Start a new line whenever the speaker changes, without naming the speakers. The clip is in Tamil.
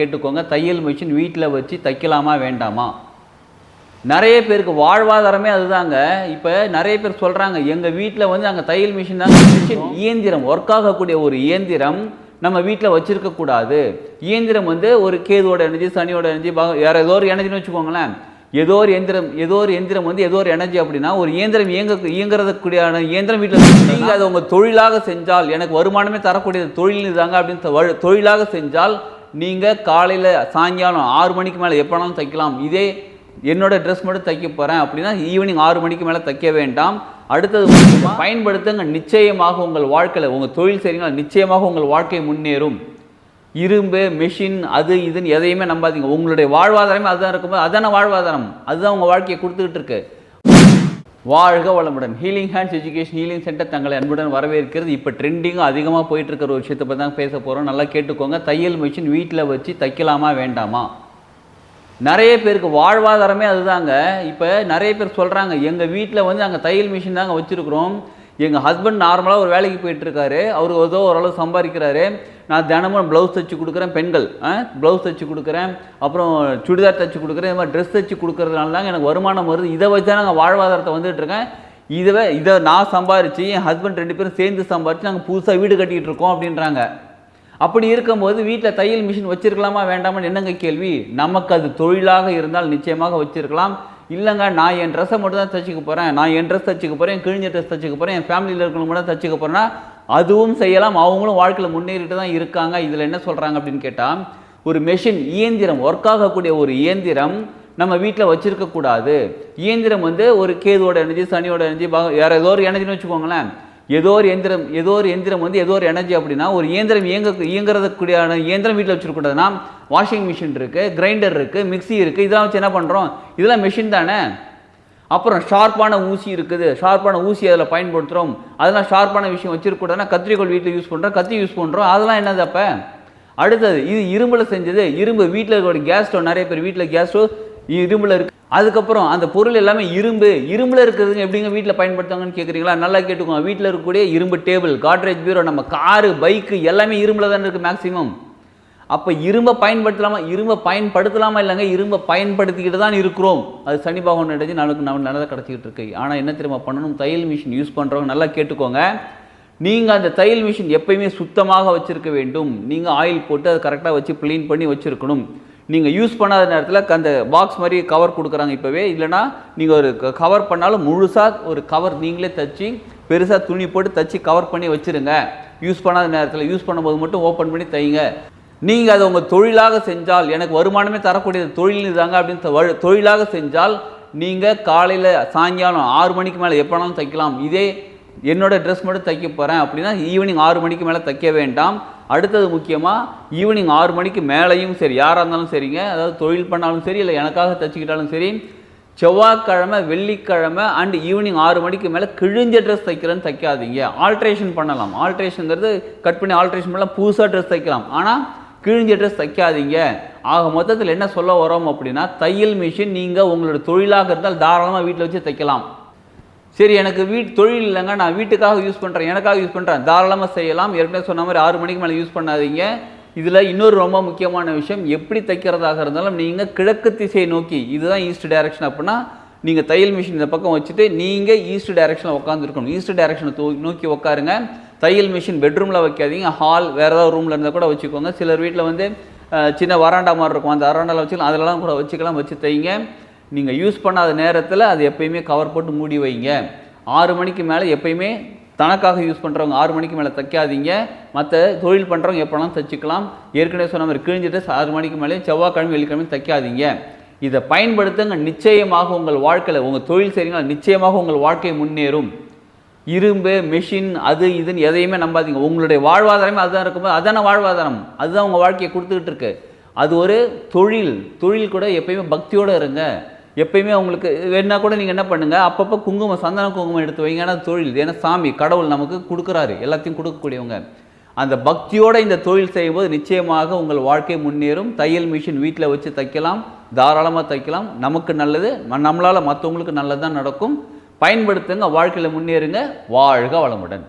கேட்டுக்கோங்க. தையல் மிஷின் வீட்டில் வச்சு தைக்கலாமா வேண்டாமா? நிறைய பேருக்கு வாழ்வாதாரமே அதுதாங்க. இப்போ நிறைய பேர் சொல்கிறாங்க எங்கள் வீட்டில் வந்து அங்கே தையல் மிஷின் தான் மிஷின் இயந்திரம் ஒர்க் ஆகக்கூடிய ஒரு இயந்திரம் நம்ம வீட்டில் வச்சுருக்கக்கூடாது இயந்திரம் வந்து ஒரு கேதுவோட எனர்ஜி சனியோட எனர்ஜி வேறு ஏதோ ஒரு எனர்ஜின்னு வச்சுக்கோங்களேன். ஏதோ ஒரு எந்திரம் ஏதோ ஒரு எந்திரம் வந்து ஏதோ ஒரு எனர்ஜி அப்படின்னா ஒரு இயந்திரம் இயங்க இயங்குறதுக்குடியான இயந்திரம் வீட்டில் நீங்கள் அதை உங்கள் தொழிலாக செஞ்சால் எனக்கு வருமானமே தரக்கூடிய தொழில் தாங்க அப்படின்னு தொழிலாக செஞ்சால் நீங்கள் காலையில் சாயங்காலம் ஆறு மணிக்கு மேலே எப்போனாலும் தைக்கலாம். இதே என்னோட ட்ரெஸ் மட்டும் தைக்க போகிறேன் அப்படின்னா ஈவினிங் ஆறு மணிக்கு மேலே தைக்க வேண்டாம். அடுத்தது பயன்படுத்துங்க. நிச்சயமாக உங்கள் வாழ்க்கையில் உங்கள் தொழில் செய்கிறீங்களா நிச்சயமாக உங்கள் வாழ்க்கை முன்னேறும். இரும்பு மிஷின் அது இதுன்னு எதையுமே நம்பாதீங்க. உங்களுடைய வாழ்வாதாரமே அதுதான் இருக்கும்போது அதான வாழ்வாதாரம். அதுதான் உங்கள் வாழ்க்கையை கொடுத்துக்கிட்டு இருக்கு. வாழ்க வளமுடன். Healing hands education healing centre தங்களை அன்புடன் வரவேற்கிறது. இப்போ ட்ரெண்டிங்கும் அதிகமாக போயிட்டுருக்கிற ஒரு விஷயத்தை பற்றி தான் பேச போகிறோம் நல்லா கேட்டுக்கோங்க. தையல் மிஷின் வீட்டில் வச்சு தைக்கலாமா வேண்டாமா? நிறைய பேருக்கு வாழ்வாதாரமே அதுதாங்க. இப்போ நிறைய பேர் சொல்கிறாங்க எங்கள் வீட்டில் வந்து நாங்கள் தையல் மிஷின் தாங்க வச்சுருக்குறோம். எங்கள் ஹஸ்பண்ட் நார்மலாக ஒரு வேலைக்கு போயிட்டுருக்காரு. அவர் ஏதோ ஓரளவு சம்பாதிக்கிறாரு. நான் தினமும் ப்ளவுஸ் தைச்சி கொடுக்குறேன் பெண்கள். ப்ளவுஸ் தைச்சி கொடுக்குறேன். அப்புறம் சுடிதார் தைச்சி கொடுக்குறேன். இது மாதிரி ட்ரெஸ் தைச்சி கொடுக்குறதுனால தாங்க எனக்கு வருமானம் வருது. இதை வச்சு தான் நாங்கள் வாழ்வாதாரத்தை வந்துட்டு இருக்கேன். இதுவே இதை நான் சம்பாரித்து என் ஹஸ்பண்ட் ரெண்டு பேரும் சேர்ந்து சம்பாரித்து நாங்கள் புதுசாக வீடு கட்டிகிட்டு இருக்கோம் அப்படின்றாங்க. அப்படி இருக்கும்போது வீட்டில் தையல் மிஷின் வச்சிருக்கலாமா வேண்டாமான்னு என்னங்க கேள்வி? நமக்கு அது தொழிலாக இருந்தால் நிச்சயமாக வச்சிருக்கலாம். இல்லைங்க நான் என் ட்ரெஸ்ஸை மட்டும் தான் தச்சுக்க போகிறேன் நான் என் ட்ரெஸ் தச்சுக்க போகிறேன் என் கிழிஞ்ச ட்ரெஸ் தச்சுக்க போகிறேன் என் ஃபேமிலியில் இருக்கிறவங்க மட்டும் தச்சுக்க போகிறேன்னா அதுவும் செய்யலாம். அவங்களும் வாழ்க்கையில் முன்னேறிட்டு தான் இருக்காங்க. இதில் என்ன சொல்கிறாங்க அப்படின்னு கேட்டால் ஒரு மெஷின் இயந்திரம் ஒர்க் ஆகக்கூடிய ஒரு இயந்திரம் நம்ம வீட்டில் வச்சுருக்கக்கூடாது இயந்திரம் வந்து ஒரு கேதுவோட எனர்ஜி சனியோட எனர்ஜி வேறு ஏதோ ஒரு எனர்ஜின்னு வச்சுக்கோங்களேன். ஏதோ ஒரு எந்திரம் ஏதோ ஒரு எந்திரம் வந்து ஏதோ ஒரு எனர்ஜி அப்படின்னா ஒரு இயந்திரம் இயங்க இயங்குறதுக்குடியான இயந்திரம் வீட்டில் வச்சுருக்கூடாதுன்னா வாஷிங் மிஷின் இருக்குது கிரைண்டர் இருக்குது மிக்சி இருக்குது இதெல்லாம் வச்சு என்ன பண்ணுறோம் இதெல்லாம் மிஷின் தானே? அப்புறம் ஷார்ப்பான ஊசி இருக்குது. ஷார்ப்பான ஊசி அதில் பயன்படுத்துகிறோம் அதெல்லாம் ஷார்ப்பான விஷயம் வச்சுருக்கூடாதுன்னா கத்திரிக்கோல் வீட்டில் யூஸ் பண்ணுறோம் கத்தி யூஸ் பண்ணுறோம் அதெல்லாம் என்னது அப்போ? அடுத்தது இது இரும்பில் செஞ்சது. இரும்பு வீட்டில் இருக்கக்கூடிய கேஸ் ஸ்டவ் நிறைய பேர் வீட்டில் கேஸ் ஸ்டவ் இரும்பில் இருக்குது அதுக்கப்புறம் அந்த பொருள் எல்லாமே இரும்பு இரும்பில் இருக்கிறதுங்க எப்படிங்க வீட்டில் பயன்படுத்துவாங்கன்னு கேட்குறீங்களா நல்லா கேட்டுக்கோங்க. வீட்டில் இருக்கக்கூடிய இரும்பு டேபிள் காட்ரேஜ் பீரோ நம்ம காரு பைக்கு எல்லாமே இரும்பில் தானே இருக்குது மேக்ஸிமம் அப்போ இரும்பை பயன்படுத்தலாமா? இரும்பை பயன்படுத்தலாமா இல்லைங்க? இரும்பை பயன்படுத்திக்கிட்டு தான் இருக்கிறோம். அது சனி பகவான் அடைஞ்சு நமக்கு நம்ம நல்லதாக கிடச்சிக்கிட்டு இருக்கு. ஆனால் என்ன தெரியுமா பண்ணணும்? தையல் மிஷின் யூஸ் பண்ணுறவங்க நல்லா கேட்டுக்கோங்க. நீங்கள் அந்த தையல் மிஷின் எப்பயுமே சுத்தமாக வச்சுருக்க வேண்டும். நீங்கள் ஆயில் போட்டு அதை கரெக்டாக வச்சு க்ளீன் பண்ணி வச்சுருக்கணும். நீங்கள் யூஸ் பண்ணாத நேரத்தில் அந்த பாக்ஸ் மாதிரி கவர் கொடுக்குறாங்க இப்போவே. இல்லைனா நீங்கள் ஒரு கவர் பண்ணாலும் முழுசாக ஒரு கவர் நீங்களே தச்சு பெருசாக துணி போட்டு தச்சு கவர் பண்ணி வச்சுருங்க. யூஸ் பண்ணாத நேரத்தில் யூஸ் பண்ணும்போது மட்டும் ஓப்பன் பண்ணி தைங்க. நீங்கள் அதை உங்கள் தொழிலாக செஞ்சால் எனக்கு வருமானமே தரக்கூடிய தொழில் தாங்க அப்படின்னு தொழிலாக செஞ்சால் நீங்கள் காலையில் சாயங்காலம் ஆறு மணிக்கு மேலே எப்போனாலும் தைக்கலாம். இதே என்னோடய ட்ரெஸ் மட்டும் தைக்க போகிறேன் அப்படின்னா ஈவினிங் ஆறு மணிக்கு மேலே தைக்க வேண்டாம். அடுத்தது முக்கியமாக ஈவினிங் ஆறு மணிக்கு மேலேயும் சரி யாராக இருந்தாலும் சரிங்க. அதாவது தொழில் பண்ணாலும் சரி இல்லை எனக்காக தைச்சிக்கிட்டாலும் சரி செவ்வாய்க்கிழமை வெள்ளிக்கிழமை அண்ட் ஈவினிங் ஆறு மணிக்கு மேலே கிழிஞ்ச ட்ரெஸ் தைக்கிறேன்னு தைக்காதீங்க. ஆல்ட்ரேஷன் பண்ணலாம். ஆல்ட்ரேஷனுங்கிறது கட் பண்ணி ஆல்ட்ரேஷன் பண்ணலாம். புதுசாக ட்ரெஸ் தைக்கலாம். ஆனால் கிழிஞ்ச ட்ரெஸ் தைக்காதீங்க. ஆக மொத்தத்தில் என்ன சொல்ல வரோம் அப்படின்னா தையல் மிஷின் நீங்கள் உங்களோட தொழிலாக இருந்தால் தாராளமாக வீட்டில் வச்சு தைக்கலாம். சரி எனக்கு வீட் தொழில் இல்லைங்க நான் வீட்டுக்காக யூஸ் பண்ணுறேன் எனக்காக யூஸ் பண்ணுறேன் தாராளமாக செய்யலாம். ஏற்கனவே சொன்ன மாதிரி ஆறு மணிக்கு மேலே யூஸ் பண்ணாதீங்க. இதில் இன்னொரு ரொம்ப முக்கியமான விஷயம் எப்படி தைக்கிறதாக இருந்தாலும் நீங்கள் கிழக்கு திசை நோக்கி இதுதான் ஈஸ்ட் டைரக்ஷன் அப்படின்னா நீங்கள் தையல் மிஷின் இந்த பக்கம் வச்சுட்டு நீங்கள் ஈஸ்ட் டைரக்ஷனில் உட்காந்துருக்கணும் ஈஸ்ட் டைரக்ஷனை தூ நோக்கி உட்காருங்க தையல் மிஷின் பெட்ரூமில் வைக்காதீங்க. ஹால் வேறு ஏதாவது ரூமில் இருந்தால் கூட வச்சுக்கோங்க. சிலர் வீட்டில் வந்து சின்ன வராண்டா மாதிரி இருக்கும். அந்த வராண்டாவில் வச்சுக்கலாம். அதெல்லாம் கூட வச்சுக்கலாம் வச்சு தைங்க. நீங்கள் யூஸ் பண்ணாத நேரத்தில் அது எப்பயுமே கவர் போட்டு மூடி வைங்க. ஆறு மணிக்கு மேலே எப்பயுமே தனக்காக யூஸ் பண்ணுறவங்க ஆறு மணிக்கு மேலே தைக்காதீங்க. மற்ற தொழில் பண்ணுறவங்க எப்போலாம் தைச்சிக்கலாம். ஏற்கனவே சொன்ன மாதிரி கிழிஞ்சிட்டு ஆறு மணிக்கு மேலே செவ்வாய்க்கிழமை வெள்ளிக்கிழமை தைக்காதீங்க. இதை பயன்படுத்துங்க. நிச்சயமாக உங்கள் வாழ்க்கையில் உங்கள் தொழில் செய்கிறீங்களா நிச்சயமாக உங்கள் வாழ்க்கை முன்னேறும். இரும்பு மெஷின் அது இதுன்னு எதையுமே நம்பாதீங்க. உங்களுடைய வாழ்வாதாரமே அதுதான் இருக்கும்போது அதான வாழ்வாதாரம். அதுதான் உங்கள் வாழ்க்கையை கொடுத்துக்கிட்டு இருக்கு. அது ஒரு தொழில். தொழில் கூட எப்பயுமே பக்தியோடு இருங்க. எப்பயுமே அவங்களுக்கு வேணா கூட நீங்கள் என்ன பண்ணுங்கள் அப்பப்போ குங்குமம் சந்தன குங்குமம் எடுத்து வைங்க. ஏன்னா தொழில் ஏன்னா சாமி கடவுள் நமக்கு கொடுக்குறாரு. எல்லாத்தையும் கொடுக்கக்கூடியவங்க. அந்த பக்தியோடு இந்த தொழில் செய்யும்போது நிச்சயமாக உங்கள் வாழ்க்கை முன்னேறும். தையல் மிஷின் வீட்டில் வச்சு தைக்கலாம். தாராளமாக தைக்கலாம். நமக்கு நல்லது. ம- மற்றவங்களுக்கு நல்லது தான் நடக்கும். பயன்படுத்துங்க வாழ்க்கையில் முன்னேறுங்க. வாழ்க வளமுடன்.